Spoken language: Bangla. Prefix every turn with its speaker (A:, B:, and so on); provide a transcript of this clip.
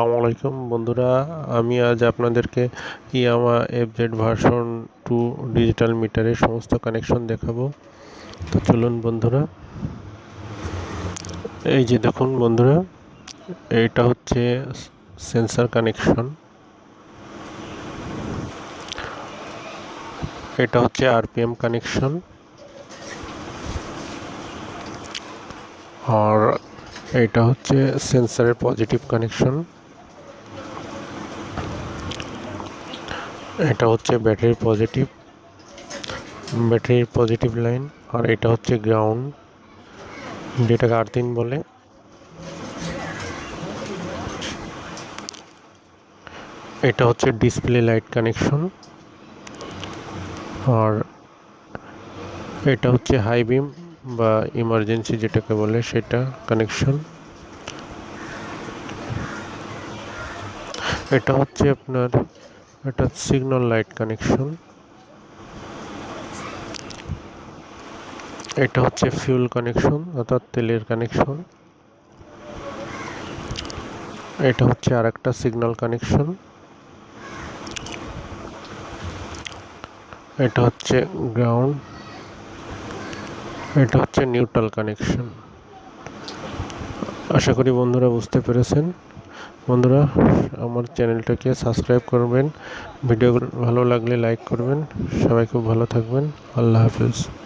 A: আসসালামু আলাইকুম। বন্ধুরা, আমি আজ আপনাদেরকে Yamaha FZ version two digital মিটারের সমস্ত কানেকশন দেখাবো। তো চলুন বন্ধুরা, এই যে দেখুন বন্ধুরা এইটা হচ্ছে সেন্সার কানেকশন এটা হচ্ছে আরপিএম কানেকশন আর এটা হচ্ছে সেন্সারের পজিটিভ কানেকশন এটা হচ্ছে ব্যাটারির পজিটিভ ব্যাটারির পজিটিভ লাইন, আর এটা হচ্ছে গ্রাউন্ড, যেটাকে আর্থিন বলে। এটা হচ্ছে ডিসপ্লে লাইট কানেকশন, আর এটা হচ্ছে হাই বিম বা ইমার্জেন্সি যেটাকে বলে সেটা কানেকশন। এটা হচ্ছে আপনার, এটা সিগন্যাল লাইট কানেকশন এটা হচ্ছে ফিউল কানেকশন অর্থাৎ তেলের কানেকশন এটা হচ্ছে আর একটা সিগন্যাল কানেকশন এটা হচ্ছে গ্রাউন্ড এটা হচ্ছে নিউট্রাল কানেকশন আশা করি বন্ধুরা বুঝতে পেরেছেন। বন্ধুরা, আমার চ্যানেলটাকে সাবস্ক্রাইব করবেন। ভিডিওগুলো ভালো লাগলে লাইক করবেন। সবাই খুব ভালো থাকবেন। আল্লাহ হাফিজ।